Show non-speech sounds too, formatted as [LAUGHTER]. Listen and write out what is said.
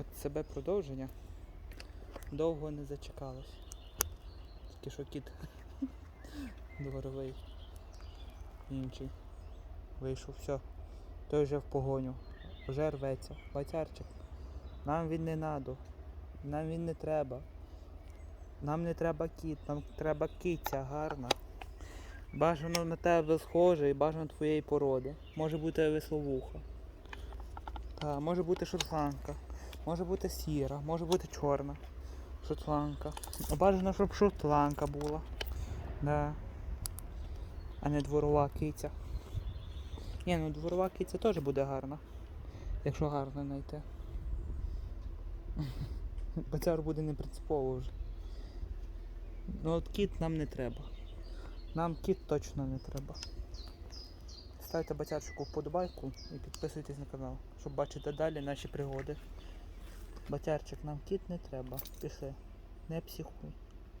От себе продовження довго не зачекалось. Тільки що кіт [LAUGHS] дворовий інший. Вийшов, все. Той вже в погоню. Вже рветься. Батярчик. Нам він не надо. Нам він не треба. Нам не треба кіт, нам треба киця гарна. Бажано на тебе схоже і бажано твоєї породи. Може бути весловуха. Та, може бути шотландка. Може бути сіра, може бути чорна. Шотландка. Бажано, щоб шотландка була. Да. А не дворова киця. Ні, ну дворова киця теж буде гарна. Якщо гарно знайти. [LAUGHS] Бацяр буде не принципово вже. Ну от кіт нам не треба. Нам кіт точно не треба. Ставте батярчику вподобайку і підписуйтесь на канал, щоб бачити далі наші пригоди. Батярчик, нам кіт не треба. Пішли. Не психуй.